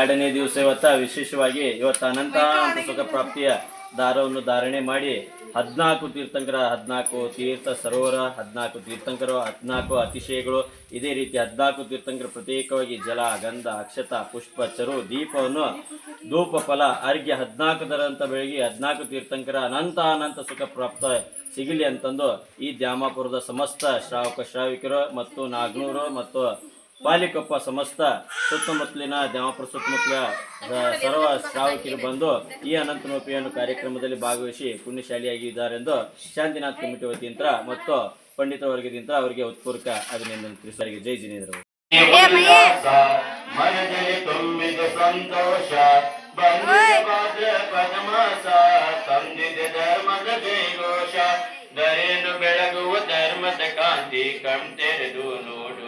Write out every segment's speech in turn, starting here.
ಇವತ್ತ ವಿಶೇಷವಾಗಿ ಇವತ್ತು ಅನಂತ ಸುಖ ಪ್ರಾಪ್ತಿಯ ದಾರವನ್ನು ಧಾರಣೆ ಮಾಡಿ ಹದಿನಾಲ್ಕು ತೀರ್ಥಂಕರ ಹದಿನಾಲ್ಕು ತೀರ್ಥ ಸರೋವರ ಹದಿನಾಲ್ಕು ತೀರ್ಥಂಕರ ಹದಿನಾಲ್ಕು ಅತಿಶಯಗಳು. ಇದೇ ರೀತಿ ಹದಿನಾಲ್ಕು ತೀರ್ಥಂಕರ ಪ್ರತ್ಯೇಕವಾಗಿ ಜಲ ಗಂಧ ಅಕ್ಷತ ಪುಷ್ಪ ಚರು ದೀಪವನ್ನು ಧೂಪ ಫಲ ಅರ್ಘ್ಯ ಹದಿನಾಲ್ಕದರಂತ ಬೆಳಗ್ಗೆ ಹದಿನಾಲ್ಕು ತೀರ್ಥಂಕರ ಅನಂತ ಅನಂತ ಸುಖ ಪ್ರಾಪ್ತ ಸಿಗಲಿ ಅಂತಂದು ಈ ದ್ಯಾಮಾಪುರದ ಸಮಸ್ತ ಶ್ರಾವಕ ಶ್ರಾವಿಕರು ಮತ್ತು ನಾಗ್ನೂರು ಮತ್ತು ಪಾಲಿಕೊಪ್ಪ ಸಮಸ್ತ ಸುತ್ತಮುತ್ತಲಿನ ದೇವಾಪುರ ಸುತ್ತಮುತ್ತಲ ಸರ್ವ ಶ್ರಾವಕಿರು ಬಂದು ಈ ಅನಂತನೋಪಿಯನ್ನು ಕಾರ್ಯಕ್ರಮದಲ್ಲಿ ಭಾಗವಹಿಸಿ ಪುಣ್ಯಶಾಲಿಯಾಗಿದ್ದಾರೆಂದು ಶಾಂತಿನಾಥ್ ಕಮಿಟಿ ವತಿಯಿಂದ ಮತ್ತು ಪಂಡಿತ ವರ್ಗದಿಂದ ಅವರಿಗೆ ಉತ್ಪೂರ್ವಕ ಅಭಿನಂದನೆ ತಿಳಿಸಿದ ಜೈ ಜಿನೇಂದ್ರ ಬೆಳಗುವ ಧರ್ಮದ ಕಾಂತಿ ಕಣ್ತೆರೆದು ನೋಡು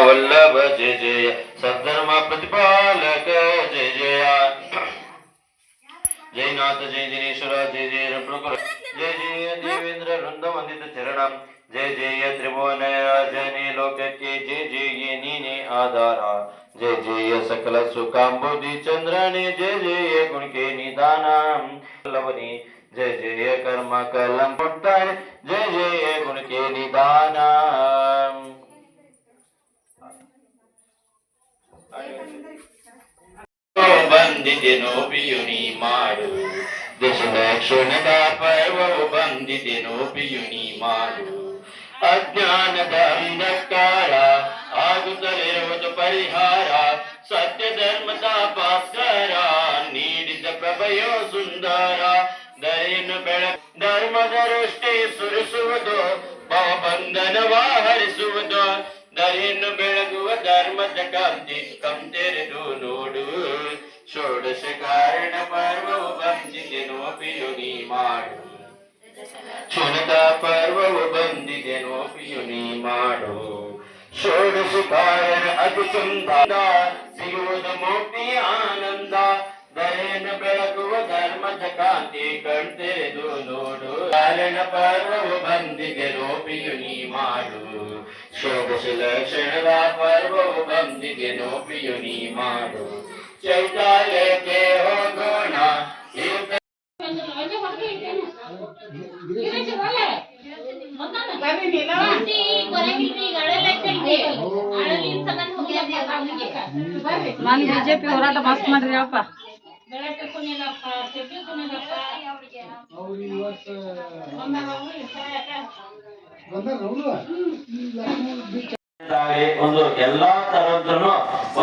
ವಲ್ಲಭ ಜಯ ಜಯ ಸದ್ಧರ್ಮ ಪ್ರತಿಪಾಲಕ ಜಯ ಜಯ ಜಯನಾಥ ಜಯ ಜಿನೇಶ್ವರ ಜಯ ಜಯ ಪ್ರಭು ಜಯ ಜಯ ದೇವೇಂದ್ರ ವೃಂದ ವಂದಿತ ಚರಣಂ ಜಯ ಜಯ ತ್ರಿಭುವನ ರಾಜನೇ ಲೋಕಕ್ಕೆ ಜಯ ಜಯ ನೀನೆ ಆಧಾರ ಜಯ ಜಯ ಸಕಲ ಸುಖಾಂಬುದಿ ಚಂದ್ರನೇ ಜಯ ಜಯ ಗುಣಿಕೆ ನಿಧಾನ ಲವನಿ ಜಯ ಜಯ ಕರ್ಮ ಕಲಂ ಕೊಟ್ಟಾರೆ ಜಯ ಜಯ ಬಂದಿದೆನೋ ನೀ ಮಾಡು. ದಶದಕ್ಷಿಣದ ಪರ್ವವು ಬಂದಿದೆನೋ ನೀ ಮಾಡು. ಅಜ್ಞಾನದ ಅಂಧಕಾರ ಆಗುತ್ತಲಿರುವುದು ಪರಿಹಾರ. ಸತ್ಯ ಧರ್ಮದ ಭಾಸ್ಕರ ನೀಡಿದ ಪ್ರಭಯೋ ಸುಂದರ. ದಯೆಯನ್ನು ಬೆಳ ಧರ್ಮದ ದೃಷ್ಟಿ ಸುರಿಸುವುದು ಭವಬಂಧನವ ಹರಿಸುವುದು. ದಯೆಯನ್ನು ಬೆಳಗುವ ಧರ್ಮದ ಕಾಂತಿ ಕಂತೆರೆದು ನೋಡು. ಷೋಡಶ ಕಾರಣ ಪರ್ವವು ಬಂದಿದೆ ನೋಪಿಯು ನೀ ಮಾಡು ಕ್ಷಣದ ಪರ್ವವು ಬಂದಿದೆ ನೋಪಿಯು ನೀ ಮಾಡು ಷೋಡಶ ಕಾರಣ ಅತಿ ಸುಂದರ ಸಿಗುವುದು ಮುಕ್ತಿಯ ಆನಂದ ದಯೆಯನ್ನು ಬೆಳಗುವ ಧರ್ಮದ ಕಾಂತಿ ಕಣ್ತೆರೆದು ನೋಡು ಕಾರಣ ಪರ್ವವು ಬಂದಿದೆ ನೋಪಿಯು ನೀ ಮಾಡು ಷೋಡಶ ಲಕ್ಷಣದ ಪರ್ವವು ಬಂದಿದೆ ನೋಪಿಯು ನೀ ಮಾಡು ಚೈತಾಲಯಕ್ಕೆ ಹೋಗೋಣ ಇರುತ್ತ ನಾನು ಬಿಜೆಪಿ ಹೋರಾಟ ಮಸ್ತ್ ಮಾಡ್ರಿ ಅಪ್ಪ ದಾರಿ ಒಂದು ಎಲ್ಲಾ ತರದ್ದು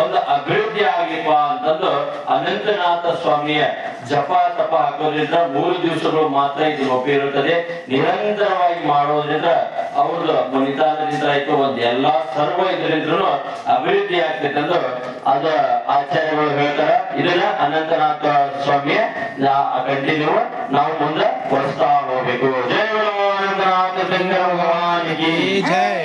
ಒಂದು ಅಭಿವೃದ್ಧಿ ಆಗ್ಲಿಪ್ಪ ಅಂತಂದು ಅನಂತನಾಥ ಸ್ವಾಮಿಯ ಜಪ ತಪ ಹಾಕೋದ್ರಿಂದ ಮೂರು ದಿವಸಗಳು ಮಾತ್ರ ಇದು ಇರುತ್ತದೆ. ನಿರಂತರವಾಗಿ ಮಾಡೋದ್ರಿಂದ ಅವ್ರದ್ದು ನಿಧಾನದಿಂದ ಆಯ್ತು, ಒಂದು ಎಲ್ಲಾ ಸರ್ವ ಇದರಿಂದ ಅಭಿವೃದ್ಧಿ ಆಗ್ತೈತೆ ಅಂದು ಆಚಾರ್ಯಗಳು ಹೇಳ್ತಾರ. ಇದನ್ನ ಅನಂತನಾಥ ಸ್ವಾಮಿಯ ಕಂಟಿನ್ಯೂ ನಾವು ಮುಂದೆ ಕೊಡಿಸ್ತಾ ಹೋಗ್ಬೇಕು. ಜಯ ಅನಂತನಾಥ ಭಗವಾನ್ ಜಯ